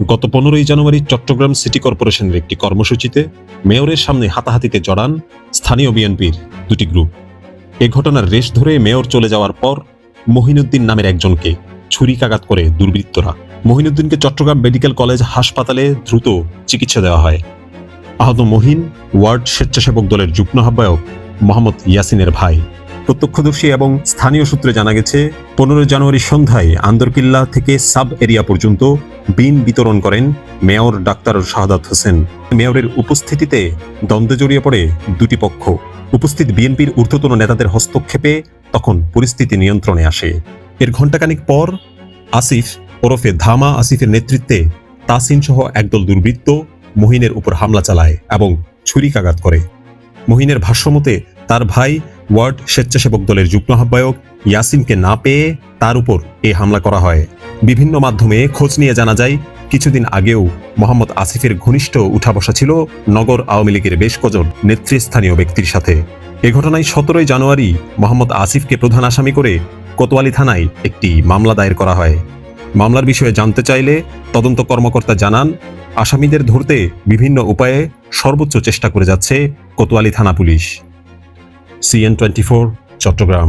গত পনেরোই জানুয়ারি চট্টগ্রাম সিটি কর্পোরেশনের একটি কর্মসূচিতে মেয়রের সামনে হাতাহাতিতে জড়ান স্থানীয় বিএনপির দুটি গ্রুপ। এ ঘটনার রেশ ধরে মেয়র চলে যাওয়ার পর মহিনুদ্দিন নামের একজনকে ছুরিকাঘাত করে দুর্বৃত্তরা। মহিনুদ্দিনকে চট্টগ্রাম মেডিকেল কলেজ হাসপাতালে দ্রুত চিকিৎসা দেওয়া হয়। আহত মহিন, ওয়ার্ড স্বেচ্ছাসেবক দলের যুগ্ম আহ্বায়ক মোহাম্মদ ইয়াসিনের ভাই। প্রত্যক্ষদর্শী এবং স্থানীয় সূত্রে জানা গেছে পনেরো জানুয়ারি সন্ধ্যায় আন্দরকিল্লা থেকে সাব এরিয়া পর্যন্ত বিন বিতরণ করেন মেয়র ডাক্তার শাহাদাত হোসেন। মেয়রের উপস্থিতিতে দ্বন্দ্বে জড়িয়ে পড়ে দুটি পক্ষ। উপস্থিত বিএনপির ঊর্ধ্বতন নেতাদের হস্তক্ষেপে তখন পরিস্থিতি নিয়ন্ত্রণে আসে। এর ঘণ্টাখানিক পর আসিফ ওরফে ধামা আসিফের নেতৃত্বে তাসিন সহ একদল দুর্বৃত্ত মহিনের উপর হামলা চালায় এবং ছুরিকাঘাত করে। মহিনের ভাষ্যমতে, তার ভাই ওয়ার্ড স্বেচ্ছাসেবক দলের যুগ্ম আহ্বায়ক ইয়াসিনকে না পেয়ে তার উপর এই হামলা করা হয়। বিভিন্ন মাধ্যমে খোঁজ নিয়ে জানা যায়, কিছুদিন আগেও মোহাম্মদ আসিফের ঘনিষ্ঠ উঠা বসা ছিল নগর আওয়ামী লীগের বেশ কজন নেতৃস্থানীয় ব্যক্তির সাথে। এ ঘটনায় সতেরোই জানুয়ারি মোহাম্মদ আসিফকে প্রধান আসামি করে কোতোয়ালি থানায় একটি মামলা দায়ের করা হয়। মামলার বিষয়ে জানতে চাইলে তদন্ত কর্মকর্তা জানান, আসামিদের ধরতে বিভিন্ন উপায়ে সর্বোচ্চ চেষ্টা করে যাচ্ছে কোতোয়ালি থানা পুলিশ। CN twenty Chittagong